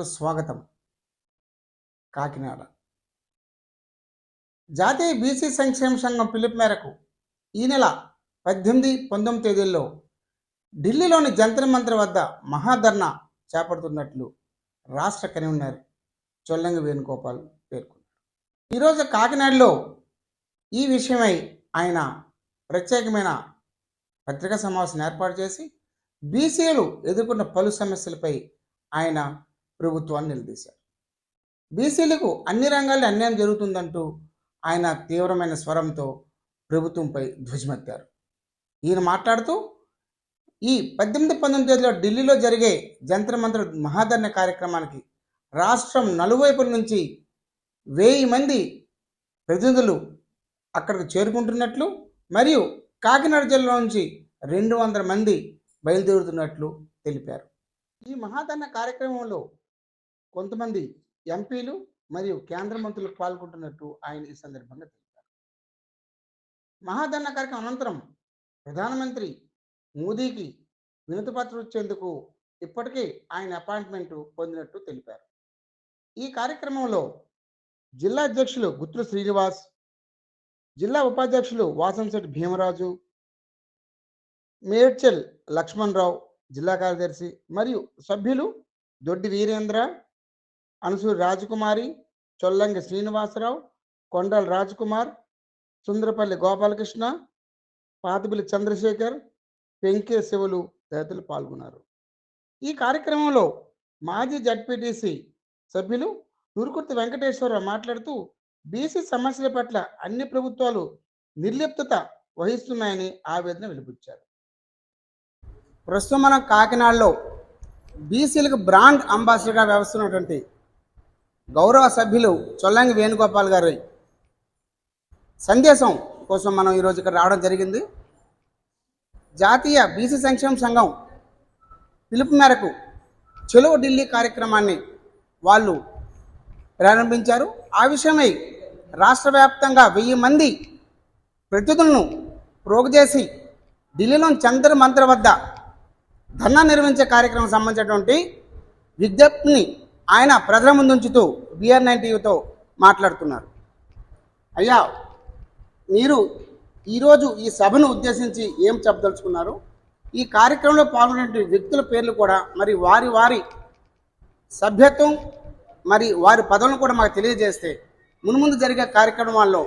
ఛానల్కు స్వాగతం. కాకినాడ. జాతీయ బీసీ సంక్షేమ సంఘం పిలుపు మేరకు ఈ నెల పద్దెనిమిది పంతొమ్మిది తేదీల్లో ఢిల్లీలోని జంతర్ మంత్ర వద్ద మహాధర్నా చేపడుతున్నట్లు రాష్ట్ర కన్వీనర్ చొల్లంగి వేణుగోపాల్ పేర్కొన్నారు. ఈరోజు కాకినాడలో ఈ విషయమై ఆయన ప్రత్యేకమైన పత్రికా సమావేశం ఏర్పాటు చేసి బీసీలు ఎదుర్కొన్న పలు సమస్యలపై ఆయన ప్రభుత్వాన్ని నిలదీశారు బీసీలకు అన్ని రంగాల్లో అన్యాయం జరుగుతుందంటూ ఆయన తీవ్రమైన స్వరంతో ప్రభుత్వంపై ధ్వజమెత్తారు. ఈయన మాట్లాడుతూ ఈ పద్దెనిమిది పంతొమ్మిది తేదీలో ఢిల్లీలో జరిగే జంతర్ మంత్ర మహాధరణ కార్యక్రమానికి రాష్ట్రం నలువైపుల నుంచి వెయ్యి మంది ప్రతినిధులు అక్కడికి చేరుకుంటున్నట్లు మరియు కాకినాడ జిల్లా నుంచి రెండు వందల మంది బయలుదేరుతున్నట్లు తెలిపారు. ఈ మహాధరణ కార్యక్రమంలో కొంతమంది ఎంపీలు మరియు కేంద్ర మంత్రులు పాల్గొంటున్నట్టు ఆయన ఈ సందర్భంగా తెలిపారు. మహాధరణ కార్యక్రమం అనంతరం ప్రధానమంత్రి మోదీకి వినతిపత్రం ఇచ్చేందుకు ఇప్పటికే ఆయన అపాయింట్మెంట్ పొందినట్టు తెలిపారు. ఈ కార్యక్రమంలో జిల్లా అధ్యక్షులు గుత్తుల శ్రీనివాస్ జిల్లా ఉపాధ్యక్షులు వాసంశెట్టి భీమరాజు మేడ్చల్ లక్ష్మణరావు జిల్లా కార్యదర్శి మరియు సభ్యులు దొడ్డి వీరేంద్ర అనసూరి రాజకుమారి చొల్లంగి శ్రీనివాసరావు కొండల రాజకుమార్ సుందరపల్లి గోపాలకృష్ణ పాతిబిల్లి చంద్రశేఖర్ పెంకే శివులు తదితరులు పాల్గొన్నారు. ఈ కార్యక్రమంలో మాజీ జడ్పీటీసీ సభ్యులు నూరుకుర్తి వెంకటేశ్వరరావు మాట్లాడుతూ బీసీ సమస్యల పట్ల అన్ని ప్రభుత్వాలు నిర్లిప్తత వహిస్తున్నాయని ఆవేదన వెలిపించారు ప్రస్తుతం మనం కాకినాడలో బీసీలకు బ్రాండ్ అంబాసిడర్గా ఉన్నటువంటి గౌరవ సభ్యులు చొల్లంగి వేణుగోపాల్ గారి సందేశం కోసం మనం ఈరోజు ఇక్కడ రావడం జరిగింది. జాతీయ బీసీ సంక్షేమ సంఘం పిలుపు మేరకు చెలో ఢిల్లీ కార్యక్రమాన్ని వాళ్ళు ప్రారంభించారు. ఆ విషయమై రాష్ట్ర వ్యాప్తంగా వెయ్యి మంది ప్రతినిధులను ప్రోగు చేసి ఢిల్లీలోని చంద్ర మంత్ర వద్ద ధర్నా నిర్వహించే కార్యక్రమం సంబంధించినటువంటి విజ్ఞప్తిని ఆయన ప్రజల ముందు ఉంచుతూ బిఆర్ నైన్ టీవీతో మాట్లాడుతున్నారు. అయ్యా మీరు ఈరోజు ఈ సభను ఉద్దేశించి ఏం చెప్పదలుచుకున్నారు? ఈ కార్యక్రమంలో పాల్గొనే వ్యక్తుల పేర్లు కూడా మరి వారి వారి సభ్యత్వం మరి వారి పదవులను కూడా మాకు తెలియజేస్తే మున్ముందు జరిగే కార్యక్రమాల్లో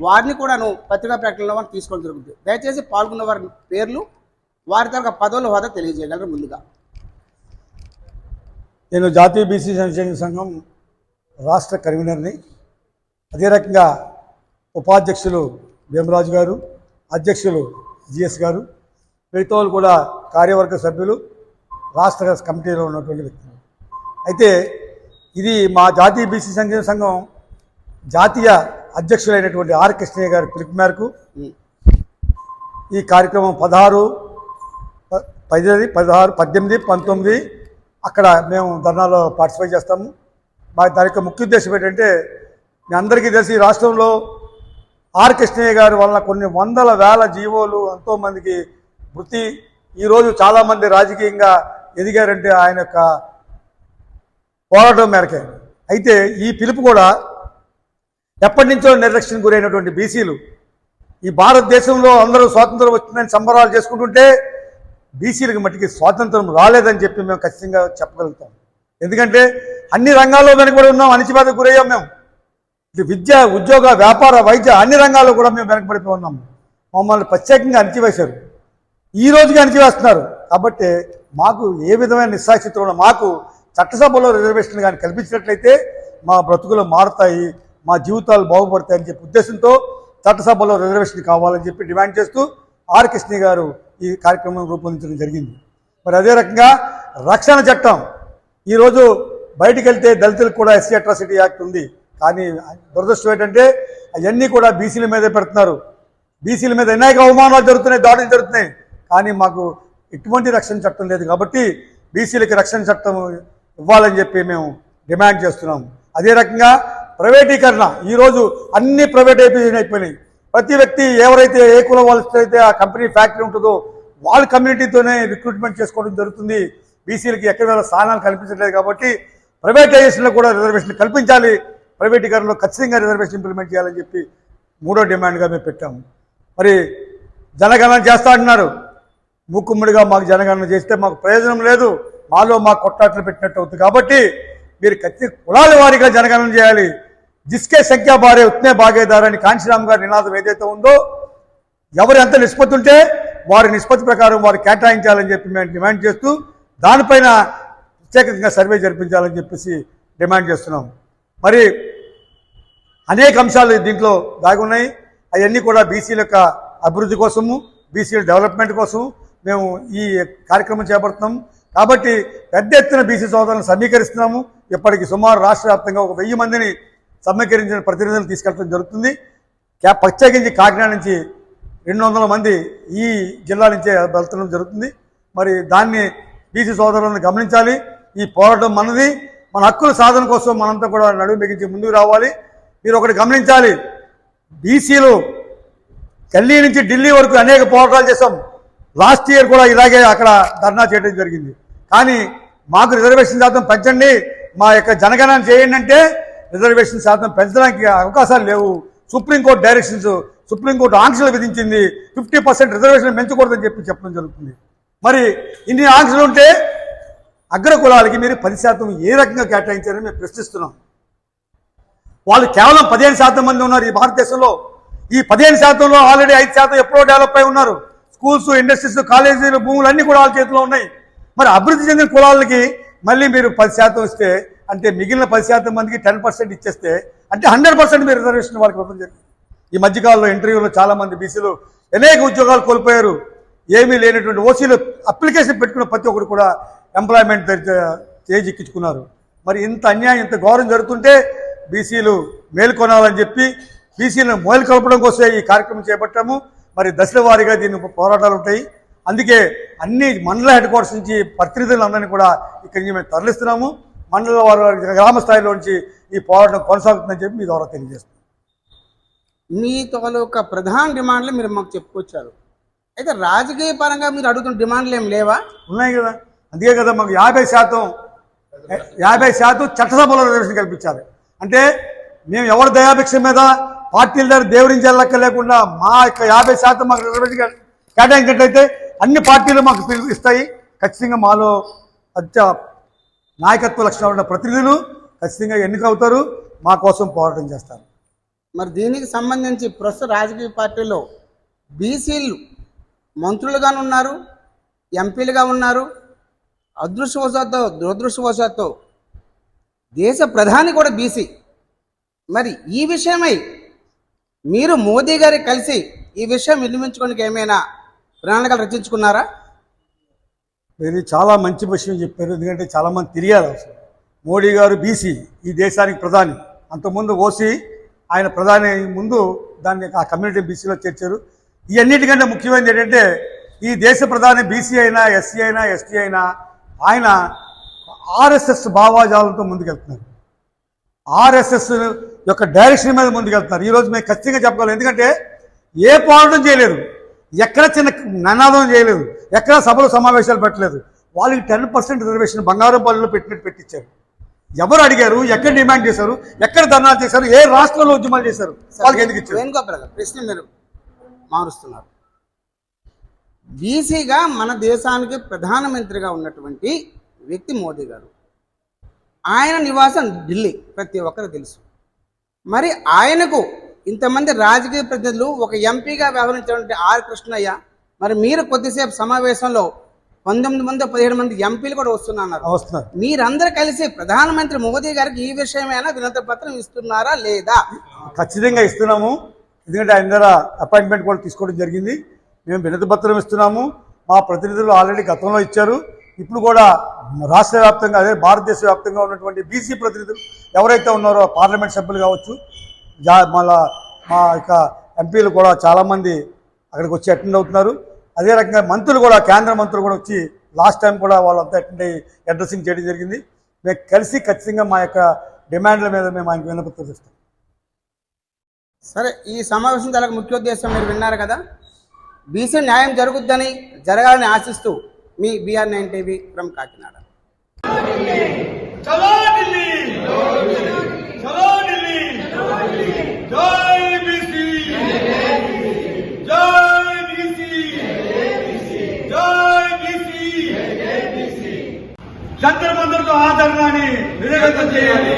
వారిని కూడాను పత్రికా ప్రకటనలో మనం తీసుకోవడం జరుగుతుంది. దయచేసి పాల్గొన్న వారి పేర్లు వారి తరగ పదవుల హోదా తెలియజేయగలరు ముందుగా. నేను జాతీయ బీసీ సంక్షేమ సంఘం రాష్ట్ర కన్వీనర్ని. అదే రకంగా ఉపాధ్యక్షులు భీమరాజు గారు అధ్యక్షులు జిఎస్ గారు మిగతా కూడా కార్యవర్గ సభ్యులు రాష్ట్ర కమిటీలో ఉన్నటువంటి వ్యక్తులు. అయితే ఇది మా జాతీయ బీసీ సంక్షేమ సంఘం జాతీయ అధ్యక్షులైనటువంటి ఆర్ కృష్ణయ్య గారి పిలుపు మేరకు ఈ కార్యక్రమం పదహారు ప- పదహారు పద్దెనిమిది పంతొమ్మిది అక్కడ మేము ధర్నాలో పార్టిసిపేట్ చేస్తాము. మా దాని యొక్క ముఖ్య ఉద్దేశం ఏంటంటే మీ అందరికీ తెలిసి రాష్ట్రంలో ఆర్ కృష్ణయ్య గారి వలన కొన్ని వందల వేల జీవోలు ఎంతోమందికి వృత్తి ఈరోజు చాలామంది రాజకీయంగా ఎదిగారంటే ఆయన యొక్క పోరాటం మేరకే. అయితే ఈ పిలుపు కూడా ఎప్పటి నుంచో నిర్లక్ష్యం గురైనటువంటి బీసీలు. ఈ భారతదేశంలో అందరూ స్వాతంత్రం వచ్చిందని సంబరాలు చేసుకుంటుంటే బీసీలకు మట్టికి స్వాతంత్రం రాలేదని చెప్పి మేము ఖచ్చితంగా చెప్పగలుగుతాం. ఎందుకంటే అన్ని రంగాల్లో వెనకబడి ఉన్నాం అణిచిబాధకు గురయ్యాం మేము. విద్య ఉద్యోగ వ్యాపార వైద్య అన్ని రంగాల్లో కూడా మేము వెనకబడిపోయి ఉన్నాం. మమ్మల్ని ప్రత్యేకంగా అణిచివేశారు. ఈ రోజుకి అణిచివేస్తున్నారు. కాబట్టి మాకు ఏ విధమైన నిస్సాక్షిత్వం ఉన్నా మాకు చట్టసభలో రిజర్వేషన్ కానీ కల్పించినట్లయితే మా బ్రతుకులు మారుతాయి మా జీవితాలు బాగుపడతాయని చెప్పి ఉద్దేశంతో చట్టసభలో రిజర్వేషన్ కావాలని చెప్పి డిమాండ్ చేస్తూ ఆర్ కృష్ణ గారు ఈ కార్యక్రమం రూపొందించడం జరిగింది. మరి అదే రకంగా రక్షణ చట్టం. ఈరోజు బయటికి వెళ్తే దళితులకు కూడా ఎస్సీ అట్రాసిటీ యాక్ట్ ఉంది. కానీ దురదృష్టం ఏంటంటే అవన్నీ కూడా బీసీల మీదే పెడుతున్నారు. బీసీల మీద అనేక అవమానాలు జరుగుతున్నాయి దాడులు జరుగుతున్నాయి. కానీ మాకు ఎటువంటి రక్షణ చట్టం లేదు కాబట్టి బీసీలకి రక్షణ చట్టం ఇవ్వాలని చెప్పి మేము డిమాండ్ చేస్తున్నాం. అదే రకంగా ప్రైవేటీకరణ. ఈరోజు అన్ని ప్రైవేటైజేషన్ అయిపోయినాయి. ప్రతి వ్యక్తి ఎవరైతే ఏ కులం వాళ్ళైతే ఆ కంపెనీ ఫ్యాక్టరీ ఉంటుందో వాళ్ళ కమ్యూనిటీతోనే రిక్రూట్మెంట్ చేసుకోవడం జరుగుతుంది. బీసీలకి ఎక్కడ స్థానాలు కల్పించట్లేదు కాబట్టి ప్రైవేటైజేషన్లో కూడా రిజర్వేషన్ కల్పించాలి. ప్రైవేటీకరణలో ఖచ్చితంగా రిజర్వేషన్ ఇంప్లిమెంట్ చేయాలని చెప్పి మూడో డిమాండ్గా మేము పెట్టాము మరి జనగణన చేస్తా అంటున్నారు. మూకుమ్మడిగా మాకు జనగణన చేస్తే మాకు ప్రయోజనం లేదు. మాలో మా కొట్టాట్లు పెట్టినట్టు అవుతుంది కాబట్టి మీరు ఖచ్చితంగా కులాల వారీగా జనగణన చేయాలి. జిస్కే సంఖ్యా భారే ఉత్నే భాగేదారని అని కాంశీరామ్ గారి నినాదం ఏదైతే ఉందో ఎవరు ఎంత నిష్పత్తి ఉంటే వారి నిష్పత్తి ప్రకారం వారు కేటాయించాలని చెప్పి మేము డిమాండ్ చేస్తూ దానిపైన ప్రత్యేకంగా సర్వే జరిపించాలని చెప్పేసి డిమాండ్ చేస్తున్నాం. మరి అనేక అంశాలు దీంట్లో దాగి ఉన్నాయి అవన్నీ కూడా బీసీల యొక్క అభివృద్ధి కోసము బీసీల డెవలప్మెంట్ కోసం మేము ఈ కార్యక్రమం చేపడుతున్నాం. కాబట్టి పెద్ద ఎత్తున బీసీ సోదరులను సమీకరిస్తున్నాము. ఇప్పటికి సుమారు రాష్ట్ర వ్యాప్తంగా ఒక వెయ్యి మందిని సమీకరించిన ప్రతినిధులు తీసుకెళ్ళడం జరుగుతుంది. ప్రత్యేకించి కాకినాడ నుంచి రెండు వందల మంది ఈ జిల్లా నుంచే వెళ్తడం జరుగుతుంది. మరి దాన్ని బీసీ సోదరులను గమనించాలి. ఈ పోరాటం మనది. మన హక్కుల సాధన కోసం మనంతా కూడా నడుము బిగించి ముందుకు రావాలి. మీరు ఒకటి గమనించాలి. బీసీలు ఢిల్లీ నుంచి ఢిల్లీ వరకు అనేక పోరాటాలు చేశాం. లాస్ట్ ఇయర్ కూడా ఇలాగే అక్కడ ధర్నా చేయడం జరిగింది. కానీ మాకు రిజర్వేషన్ శాతం పెంచండి. మా యొక్క జనగణన చేయండి అంటే రిజర్వేషన్ శాతం పెంచడానికి అవకాశాలు లేవు. సుప్రీంకోర్టు డైరెక్షన్స్ సుప్రీంకోర్టు ఆంక్షలు విధించింది. ఫిఫ్టీ పర్సెంట్ రిజర్వేషన్ పెంచకూడదని చెప్పి చెప్పడం జరుగుతుంది. మరి ఇన్ని ఆంక్షలు ఉంటే అగ్ర కులాలకి మీరు పది శాతం ఏ రకంగా కేటాయించారని మేము ప్రశ్నిస్తున్నాం. వాళ్ళు కేవలం పదిహేను శాతం మంది ఉన్నారు ఈ భారతదేశంలో. ఈ పదిహేను శాతంలో ఆల్రెడీ ఐదు శాతం ఎప్పుడో డెవలప్ అయి ఉన్నారు. స్కూల్స్ ఇండస్ట్రీస్ కాలేజీలు భూములు అన్నీ కూడా వాళ్ళ చేతిలో ఉన్నాయి. మరి అభివృద్ధి చెందిన కులాలకి మళ్ళీ మీరు పది శాతం ఇస్తే అంటే మిగిలిన పది శాతం మందికి టెన్ పర్సెంట్ ఇచ్చేస్తే అంటే హండ్రెడ్ పర్సెంట్ మీరు రిజర్వేషన్ వాళ్ళకి ఇవ్వడం జరిగింది ఈ మధ్యకాలంలో ఇంటర్వ్యూలో చాలా మంది బీసీలు అనేక ఉద్యోగాలు కోల్పోయారు. ఏమీ లేనటువంటి ఓసీలు అప్లికేషన్ పెట్టుకున్న ప్రతి ఒక్కరు కూడా ఎంప్లాయ్మెంట్ చేజిక్కించుకున్నారు. మరి ఇంత అన్యాయం ఇంత ఘోరం జరుగుతుంటే బీసీలు మేల్కొనాలని చెప్పి బీసీలను మేలు కలపడం కోసమే ఈ కార్యక్రమం చేపట్టాము. మరి దశల వారీగా దీని పోరాటాలు ఉంటాయి. అందుకే అన్ని మండల హెడ్ క్వార్టర్స్ నుంచి ప్రతినిధులందరినీ కూడా ఇక్కడి నుంచి మేము తరలిస్తున్నాము. మండల వారి గ్రామ స్థాయిలో నుంచి ఈ పోరాటం కొనసాగుతుందని చెప్పి మీ ద్వారా తెలియజేస్తున్నాం. మీ తాలూకా ప్రధాన డిమాండ్లు మీరు మాకు చెప్పుకొచ్చారు. అయితే రాజకీయ పరంగా మీరు అడుగుతున్న డిమాండ్లు ఏం లేవా? ఉన్నాయి కదా. అందుకే కదా మాకు యాభై శాతం యాభై శాతం చట్టసభలో రిజర్వేషన్ కల్పించాలి. అంటే మేము ఎవరి దయాభిక్ష మీద పార్టీల దగ్గర దేవుడించాలక్క లేకుండా మా యొక్క యాభై శాతం మాకు రిజర్వేషన్ కేటాయించినట్లయితే అన్ని పార్టీలు మాకు ఇస్తాయి. ఖచ్చితంగా మాలో అత్య నాయకత్వ లక్షణాలు ఉన్న ప్రతినిధులు ఖచ్చితంగా ఎన్నికవుతారు. మా కోసం పోరాటం చేస్తారు. మరి దీనికి సంబంధించి ప్రస్తుత రాజకీయ పార్టీలో బీసీలు మంత్రులుగాను ఉన్నారు ఎంపీలుగా ఉన్నారు. అదృష్టవశాత్తు దురదృష్టవశాత్తు దేశ ప్రధాని కూడా బీసీ. మరి ఈ విషయమై మీరు మోదీ గారికి కలిసి ఈ విషయం వినిపించుకోవడానికి ఏమైనా ప్రణాళికలు రచించుకున్నారా? ఇది చాలా మంచి విషయం చెప్పారు. ఎందుకంటే చాలామంది తిరిగారు అసలు. మోడీ గారు బీసీ ఈ దేశానికి ప్రధాని. అంతకుముందు ఓసీ ఆయన ప్రధాని ముందు దాన్ని ఆ కమ్యూనిటీ బీసీలో చేర్చారు. ఇవన్నిటికంటే ముఖ్యమైనది ఏంటంటే ఈ దేశ ప్రధాని బీసీ అయినా ఎస్సీ అయినా ఎస్టీ అయినా ఆయన ఆర్ఎస్ఎస్ భావాజాలంతో ముందుకెళ్తున్నారు. ఆర్ఎస్ఎస్ యొక్క డైరెక్షన్ మీద ముందుకెళ్తున్నారు. ఈరోజు మేము ఖచ్చితంగా చెప్పగలం. ఎందుకంటే ఏ పోరాటం చేయలేదు. ఎక్కడ చిన్న నినాదం చేయలేదు. ఎక్కడ సభలు సమావేశాలు పెట్టలేదు. వాళ్ళకి టెన్ పర్సెంట్ రిజర్వేషన్ బంగారం పనులు పెట్టినట్టు పెట్టించారు. ఎవరు అడిగారు? ఎక్కడ డిమాండ్ చేశారు? ఎక్కడ ధర్నాలు చేశారు? ఏ రాష్ట్రంలో ఉద్యమాలు చేశారు? వాళ్ళకి ఎందుకు ఇచ్చారు? ప్రశ్న మీరు మారుస్తున్నారు. బీసీగా మన దేశానికి ప్రధానమంత్రిగా ఉన్నటువంటి వ్యక్తి మోదీ గారు. ఆయన నివాసం ఢిల్లీ ప్రతి ఒక్కరు తెలుసు. మరి ఆయనకు ఇంతమంది రాజకీయ ప్రతినిధులు ఒక ఎంపీగా వ్యవహరించినటువంటి ఆర్ కృష్ణయ్య మరి మీరు కొద్దిసేపు సమావేశంలో పంతొమ్మిది మంది పదిహేడు మంది ఎంపీలు కూడా వస్తున్నారు వస్తున్నారు. మీరందరూ కలిసి ప్రధానమంత్రి మోదీ గారికి ఈ విషయమైనా వినతి పత్రం ఇస్తున్నారా లేదా? ఖచ్చితంగా ఇస్తున్నాము. ఎందుకంటే ఆయన దగ్గర అపాయింట్మెంట్ కూడా తీసుకోవడం జరిగింది. మేము వినతి పత్రం ఇస్తున్నాము. మా ప్రతినిధులు ఆల్రెడీ గతంలో ఇచ్చారు. ఇప్పుడు కూడా రాష్ట్ర వ్యాప్తంగా అదే భారతదేశ వ్యాప్తంగా ఉన్నటువంటి బీసీ ప్రతినిధులు ఎవరైతే ఉన్నారో పార్లమెంట్ సభ్యులు కావచ్చు మళ్ళా మా యొక్క ఎంపీలు కూడా చాలామంది అక్కడికి వచ్చి అటెండ్ అవుతున్నారు. అదే రకంగా మంత్రులు కూడా కేంద్ర మంత్రులు కూడా వచ్చి లాస్ట్ టైం కూడా వాళ్ళంతా అటెండ్ అయ్యి అడ్రస్సింగ్ చేయడం జరిగింది. మేము కలిసి ఖచ్చితంగా మా యొక్క డిమాండ్ల మీద మేము ఆయనకు వినపత్రం ఇస్తాం సరే ఈ సమావేశం చాలా ముఖ్య ఉద్దేశం మీరు విన్నారు కదా. బీసీ న్యాయం జరుగుద్దని జరగాలని ఆశిస్తూ మీ BR nine TV from Kakinada. చలో ఢిల్లీ! చలో ఢిల్లీ! జై బీసీ జై బీసీ జై బీసీ జంతర్ మంతర్తో ఆదరణని విజయవంతం చేయాలి.